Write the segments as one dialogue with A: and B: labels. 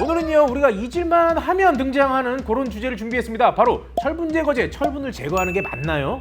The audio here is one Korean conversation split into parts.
A: 오늘은요 우리가 잊을만 하면 등장하는 그런 주제를 준비했습니다. 바로 철분 제거제, 철분을 제거하는 게 맞나요?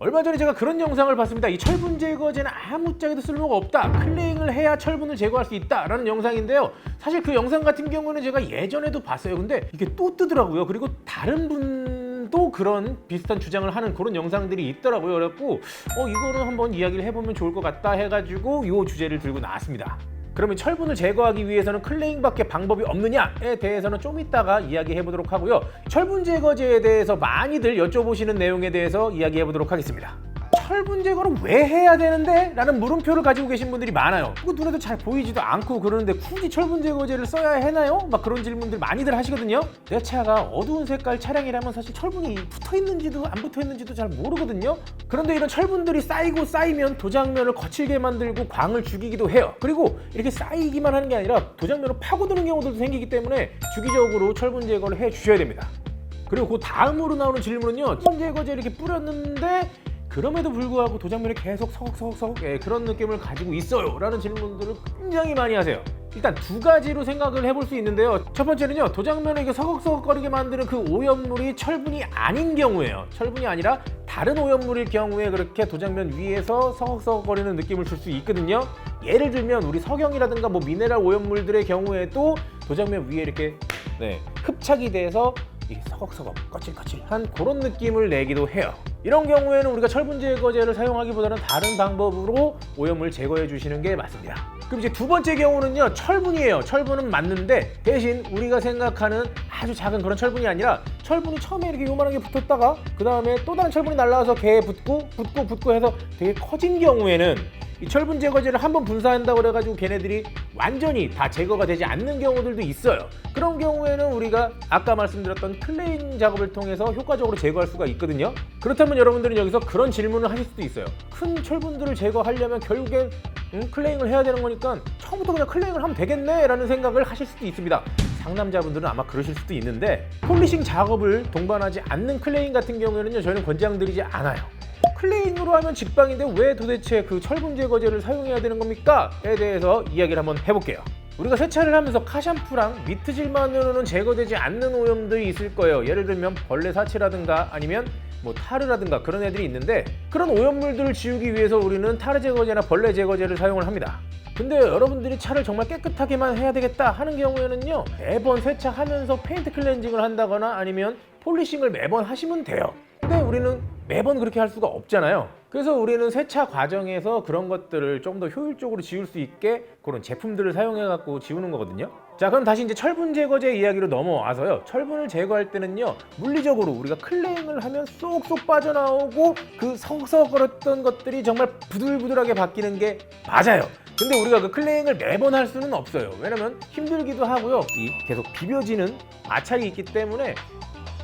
A: 얼마 전에 제가 그런 영상을 봤습니다. 이 철분 제거제는 아무짝에도 쓸모가 없다. 클레잉을 해야 철분을 제거할 수 있다라는 영상인데요. 사실 그 영상 같은 경우는 제가 예전에도 봤어요. 근데 이게 또 뜨더라고요. 그리고 다른 분 도 그런 비슷한 주장을 하는 그런 영상들이 있더라고요. 그래갖고 어 이거는 한번 이야기를 해보면 좋을 것 같다 해가지고 이 주제를 들고 나왔습니다. 그러면 철분을 제거하기 위해서는 클레잉밖에 방법이 없느냐에 대해서는 좀 이따가 이야기해 보도록 하고요. 철분 제거제에 대해서 많이들 여쭤보시는 내용에 대해서 이야기해 보도록 하겠습니다. 철분 제거를 왜 해야 되는데? 라는 물음표를 가지고 계신 분들이 많아요. 그거 눈에도 잘 보이지도 않고 그러는데 굳이 철분 제거제를 써야 해나요? 막 그런 질문들 많이들 하시거든요. 내 차가 어두운 색깔 차량이라면 사실 철분이 붙어 있는지도 안 붙어 있는지도 잘 모르거든요. 그런데 이런 철분들이 쌓이고 쌓이면 도장면을 거칠게 만들고 광을 죽이기도 해요. 그리고 이렇게 쌓이기만 하는 게 아니라 도장면을 파고드는 경우들도 생기기 때문에 주기적으로 철분 제거를 해 주셔야 됩니다. 그리고 그 다음으로 나오는 질문은요. 철분 제거제 이렇게 뿌렸는데 그럼에도 불구하고 도장면이 계속 서걱서걱서걱 예, 그런 느낌을 가지고 있어요. 라는 질문들을 굉장히 많이 하세요. 일단 두 가지로 생각을 해볼 수 있는데요. 첫 번째는요 도장면을 이게 서걱서걱거리게 만드는 그 오염물이 철분이 아닌 경우에요. 철분이 아니라 다른 오염물일 경우에 그렇게 도장면 위에서 서걱서걱거리는 느낌을 줄 수 있거든요. 예를 들면 우리 석영이라든가 뭐 미네랄 오염물들의 경우에도 도장면 위에 이렇게 네, 흡착이 돼서 이 서걱서걱 거칠거칠한 그런 느낌을 내기도 해요. 이런 경우에는 우리가 철분 제거제를 사용하기보다는 다른 방법으로 오염을 제거해 주시는 게 맞습니다. 그럼 이제 두 번째 경우는요 철분이에요. 철분은 맞는데 대신 우리가 생각하는 아주 작은 그런 철분이 아니라 철분이 처음에 이렇게 요만하게 붙었다가 그 다음에 또 다른 철분이 날라와서 걔에 붙고 붙고 붙고 해서 되게 커진 경우에는 이 철분 제거제를 한번 분사한다고 그래가지고 걔네들이 완전히 다 제거가 되지 않는 경우들도 있어요. 그런 경우에는 우리가 아까 말씀드렸던 클레인 작업을 통해서 효과적으로 제거할 수가 있거든요. 그렇다면 여러분들은 여기서 그런 질문을 하실 수도 있어요. 큰 철분들을 제거하려면 결국엔 음, 클레잉을 해야 되는 거니까 처음부터 그냥 클레잉을 하면 되겠네 라는 생각을 하실 수도 있습니다. 상남자분들은 아마 그러실 수도 있는데 폴리싱 작업을 동반하지 않는 클레잉 같은 경우에는요 저희는 권장드리지 않아요. 클레인으로 하면 직방인데 왜 도대체 그 철분 제거제를 사용해야 되는 겁니까? 에 대해서 이야기를 한번 해볼게요. 우리가 세차를 하면서 카샴푸랑 미트질만으로는 제거되지 않는 오염들이 있을 거예요. 예를 들면 벌레 사치라든가 아니면 뭐 타르라든가 그런 애들이 있는데 그런 오염물들을 지우기 위해서 우리는 타르 제거제나 벌레 제거제를 사용을 합니다. 근데 여러분들이 차를 정말 깨끗하게만 해야 되겠다 하는 경우에는요 매번 세차하면서 페인트 클렌징을 한다거나 아니면 폴리싱을 매번 하시면 돼요. 근데 우리는 매번 그렇게 할 수가 없잖아요. 그래서 우리는 세차 과정에서 그런 것들을 좀 더 효율적으로 지울 수 있게 그런 제품들을 사용해 갖고 지우는 거거든요. 자, 그럼 다시 이제 철분 제거제 이야기로 넘어와서요. 철분을 제거할 때는요. 물리적으로 우리가 클레잉을 하면 쏙쏙 빠져나오고 그 서걱서걱거렸던 것들이 정말 부들부들하게 바뀌는 게 맞아요. 근데 우리가 그 클레잉을 매번 할 수는 없어요. 왜냐면 힘들기도 하고요. 이 계속 비벼지는 마찰이 있기 때문에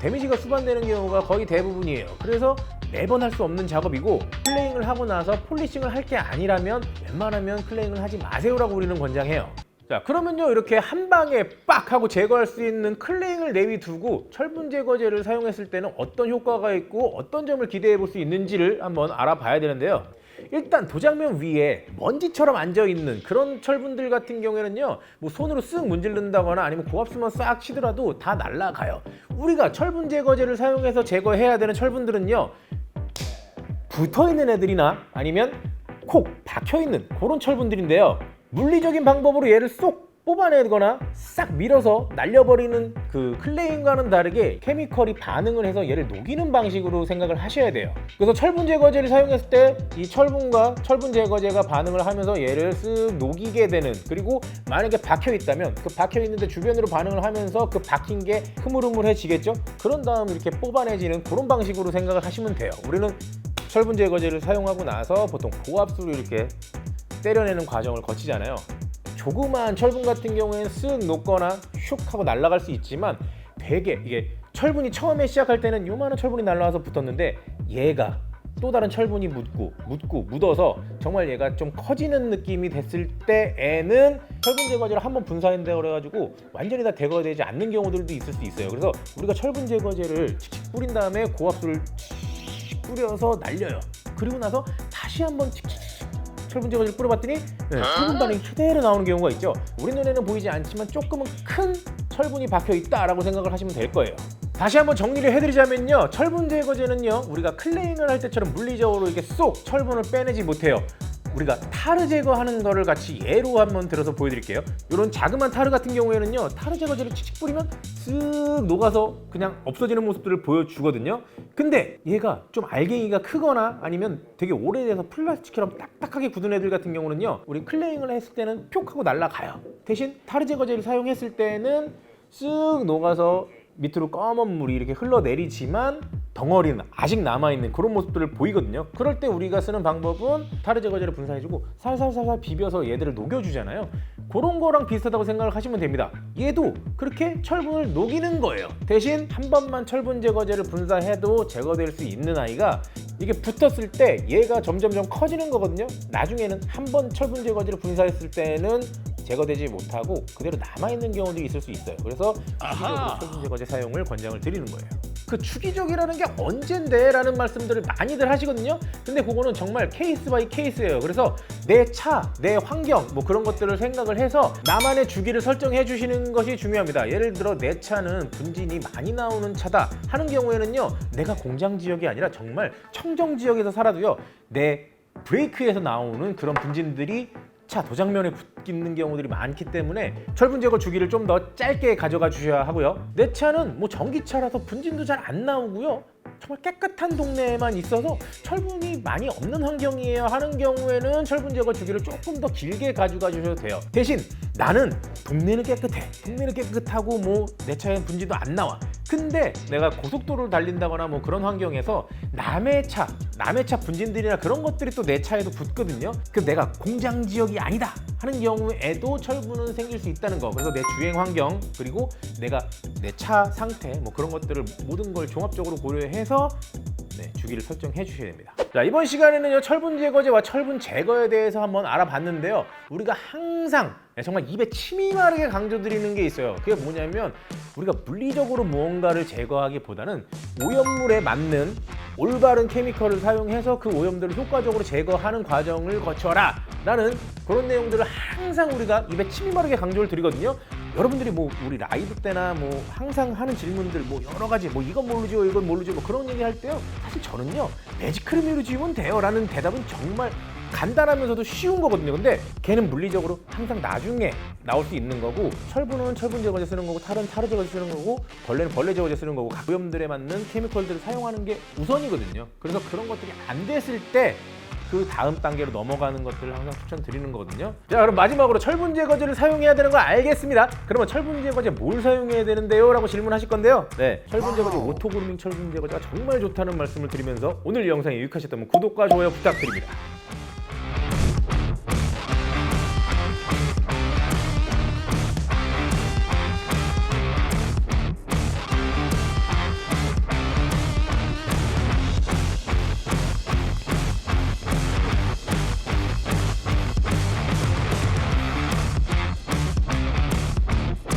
A: 데미지가 수반되는 경우가 거의 대부분이에요. 그래서 매번 할 수 없는 작업이고 클레잉을 하고 나서 폴리싱을 할 게 아니라면 웬만하면 클레잉을 하지 마세요라고 우리는 권장해요. 자 그러면요 이렇게 한 방에 빡 하고 제거할 수 있는 클레잉을 내비두고 철분 제거제를 사용했을 때는 어떤 효과가 있고 어떤 점을 기대해 볼 수 있는지를 한번 알아봐야 되는데요. 일단 도장면 위에 먼지처럼 앉아 있는 그런 철분들 같은 경우에는요, 뭐 손으로 쓱 문질른다거나 아니면 고압수만 싹 치더라도 다 날아가요. 우리가 철분 제거제를 사용해서 제거해야 되는 철분들은요, 붙어 있는 애들이나 아니면 콕 박혀 있는 그런 철분들인데요. 물리적인 방법으로 얘를 쏙 뽑아내거나 싹 밀어서 날려버리는 그 클레임과는 다르게 케미컬이 반응을 해서 얘를 녹이는 방식으로 생각을 하셔야 돼요. 그래서 철분 제거제를 사용했을 때 이 철분과 철분 제거제가 반응을 하면서 얘를 쓱 녹이게 되는 그리고 만약에 박혀 있다면 그 박혀 있는데 주변으로 반응을 하면서 그 박힌 게 흐물흐물해지겠죠? 그런 다음 이렇게 뽑아내지는 그런 방식으로 생각을 하시면 돼요. 우리는 철분 제거제를 사용하고 나서 보통 고압수로 이렇게 때려내는 과정을 거치잖아요. 조그마한 철분 같은 경우에는 쓱 녹거나 슉 하고 날아갈 수 있지만 되게 이게 철분이 처음에 시작할 때는 요만한 철분이 날아와서 붙었는데 얘가 또 다른 철분이 묻고 묻고 묻어서 정말 얘가 좀 커지는 느낌이 됐을 때에는 철분 제거제를 한번 분사한다 그래가지고 완전히 다 제거되지 않는 경우들도 있을 수 있어요. 그래서 우리가 철분 제거제를 칙칙 뿌린 다음에 고압수를 칙칙 뿌려서 날려요. 그리고 나서 다시 한번 칙칙 철분 제거제를 뿌려봤더니 네, 철분 반응이 그대로 나오는 경우가 있죠. 우리 눈에는 보이지 않지만 조금은 큰 철분이 박혀 있다라고 생각을 하시면 될 거예요. 다시 한번 정리를 해드리자면요. 철분 제거제는요. 우리가 클레잉을 할 때처럼 물리적으로 이렇게 쏙 철분을 빼내지 못해요. 우리가 타르 제거하는 거를 같이 예로 한번 들어서 보여드릴게요. 이런 자그마한 타르 같은 경우에는요, 타르 제거제를 칙칙 뿌리면 쓱 녹아서 그냥 없어지는 모습들을 보여주거든요. 근데 얘가 좀 알갱이가 크거나 아니면 되게 오래돼서 플라스틱처럼 딱딱하게 굳은 애들 같은 경우는요, 우리 클레잉을 했을 때는 뿅 하고 날아가요. 대신 타르 제거제를 사용했을 때는 쓱 녹아서 밑으로 검은 물이 이렇게 흘러내리지만 덩어리는 아직 남아있는 그런 모습들을 보이거든요. 그럴 때 우리가 쓰는 방법은 타르 제거제를 분사해주고 살살살살 비벼서 얘들을 녹여주잖아요. 그런 거랑 비슷하다고 생각을 하시면 됩니다. 얘도 그렇게 철분을 녹이는 거예요. 대신 한 번만 철분 제거제를 분사해도 제거될 수 있는 아이가 이게 붙었을 때 얘가 점점점 커지는 거거든요. 나중에는 한 번 철분 제거제를 분사했을 때는 제거되지 못하고 그대로 남아있는 경우들이 있을 수 있어요. 그래서 주기적으로 철분 제거제 사용을 권장을 드리는 거예요. 그 주기적이라는 게 언젠데? 라는 말씀들을 많이들 하시거든요. 근데 그거는 정말 케이스 바이 케이스예요. 그래서 내 차, 내 환경 뭐 그런 것들을 생각을 해서 나만의 주기를 설정해 주시는 것이 중요합니다. 예를 들어 내 차는 분진이 많이 나오는 차다 하는 경우에는요. 내가 공장 지역이 아니라 정말 청정 지역에서 살아도요. 내 브레이크에서 나오는 그런 분진들이 차 도장면에 붙는 경우들이 많기 때문에 철분 제거 주기를 좀 더 짧게 가져가 주셔야 하고요. 내 차는 뭐 전기차라서 분진도 잘 안 나오고요. 정말 깨끗한 동네에만 있어서 철분이 많이 없는 환경이에요 하는 경우에는 철분 제거 주기를 조금 더 길게 가져가 주셔도 돼요. 대신 나는 동네는 깨끗해. 동네는 깨끗하고 뭐 내 차엔 분진도 안 나와. 근데 내가 고속도로를 달린다거나 뭐 그런 환경에서 남의 차, 남의 차 분진들이나 그런 것들이 또 내 차에도 붙거든요. 그 내가 공장 지역이 아니다 하는 경우에도 철분은 생길 수 있다는 거. 그래서 내 주행 환경 그리고 내가 내 차 상태 뭐 그런 것들을 모든 걸 종합적으로 고려해서 네, 주기를 설정해 주셔야 됩니다. 자, 이번 시간에는요, 철분 제거제와 철분 제거에 대해서 한번 알아봤는데요. 우리가 항상 네, 정말 입에 침이 마르게 강조드리는 게 있어요. 그게 뭐냐면 우리가 물리적으로 무언가를 제거하기보다는 오염물에 맞는 올바른 케미컬을 사용해서 그 오염들을 효과적으로 제거하는 과정을 거쳐라. 라는 그런 내용들을 항상 우리가 입에 침이 마르게 강조를 드리거든요. 여러분들이 뭐 우리 라이브 때나 뭐 항상 하는 질문들 뭐 여러 가지 뭐 이건 모르죠 이건 모르죠 뭐 그런 얘기 할 때요 사실 저는요 매직 크림으로 지우면 돼요 라는 대답은 정말 간단하면서도 쉬운 거거든요 근데 걔는 물리적으로 항상 나중에 나올 수 있는 거고 철분은 철분 제거제 쓰는 거고 탈은 타르 제거제 쓰는 거고 벌레는 벌레 제거제 쓰는 거고 각 오염들에 맞는 케미컬들을 사용하는 게 우선이거든요 그래서 그런 것들이 안 됐을 때그 다음 단계로 넘어가는 것들을 항상 추천드리는 거거든요. 자, 그럼 마지막으로 철분 제거제를 사용해야 되는 걸 알겠습니다. 그러면 철분 제거제 뭘 사용해야 되는데요? 라고 질문하실 건데요. 네, 철분 제거제 오토그루밍 철분 제거제가 정말 좋다는 말씀을 드리면서 오늘 영상이 유익하셨다면 구독과 좋아요 부탁드립니다.